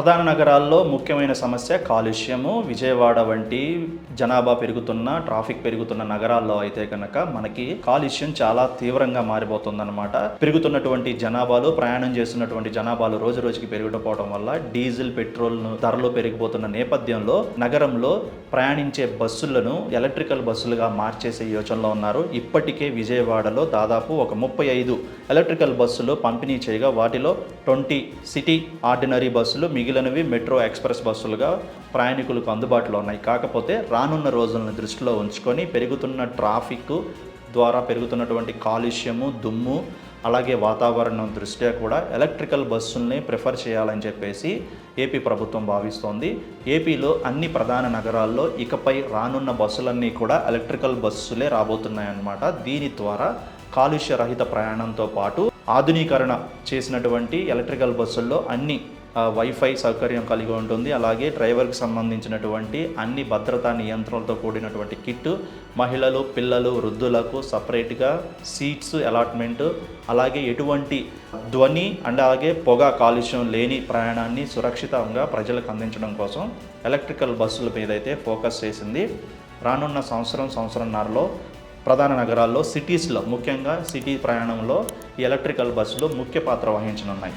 ప్రధాన నగరాల్లో ముఖ్యమైన సమస్య కాలుష్యము. విజయవాడ వంటి జనాభా పెరుగుతున్న ట్రాఫిక్ పెరుగుతున్న నగరాల్లో అయితే కనుక మనకి కాలుష్యం చాలా తీవ్రంగా మారిపోతుందన్నమాట. పెరుగుతున్నటువంటి జనాభాలు ప్రయాణం చేస్తున్నటువంటి జనాభాలు రోజు రోజుకి పెరిగిపోవడం వల్ల డీజిల్ పెట్రోల్ ధరలు పెరిగిపోతున్న నేపథ్యంలో నగరంలో ప్రయాణించే బస్సులను ఎలక్ట్రికల్ బస్సులుగా మార్చేసే యోచనలో ఉన్నారు. ఇప్పటికే విజయవాడలో దాదాపు ఒక ముప్పై ఐదు ఎలక్ట్రికల్ బస్సులు పంపిణీ చేయగా వాటిలో ట్వంటీ సిటీ ఆర్డినరీ బస్సులు మిగిలిన మిగిలినవి మెట్రో ఎక్స్ప్రెస్ బస్సులుగా ప్రయాణికులకు అందుబాటులో ఉన్నాయి. కాకపోతే రానున్న రోజులను దృష్టిలో ఉంచుకొని పెరుగుతున్న ట్రాఫిక్ ద్వారా పెరుగుతున్నటువంటి కాలుష్యము దుమ్ము అలాగే వాతావరణం దృష్ట్యా కూడా ఎలక్ట్రికల్ బస్సుల్ని ప్రిఫర్ చేయాలని చెప్పేసి ఏపీ ప్రభుత్వం భావిస్తోంది. ఏపీలో అన్ని ప్రధాన నగరాల్లో ఇకపై రానున్న బస్సులన్నీ కూడా ఎలక్ట్రికల్ బస్సులే రాబోతున్నాయన్నమాట. దీని ద్వారా కాలుష్య రహిత ప్రయాణంతో పాటు ఆధునీకరణ చేసినటువంటి ఎలక్ట్రికల్ బస్సుల్లో అన్ని వైఫై సౌకర్యం కలిగి ఉంటుంది. అలాగే డ్రైవర్కి సంబంధించినటువంటి అన్ని భద్రతా నియంత్రణలతో కూడినటువంటి కిట్ మహిళలు పిల్లలు వృద్ధులకు సపరేట్గా సీట్స్ అలాట్మెంట్ అలాగే ఎటువంటి ధ్వని అండ్ అలాగే పొగ కాలుష్యం లేని ప్రయాణాన్ని సురక్షితంగా ప్రజలకు అందించడం కోసం ఎలక్ట్రికల్ బస్సుల మీద అయితే ఫోకస్ చేసింది. రానున్న సంవత్సరం సంవత్సరంన్నరలో ప్రధాన నగరాల్లో సిటీస్లో ముఖ్యంగా సిటీ ప్రయాణంలో ఈ ఎలక్ట్రికల్ బస్సులు ముఖ్య పాత్ర వహించనున్నాయి.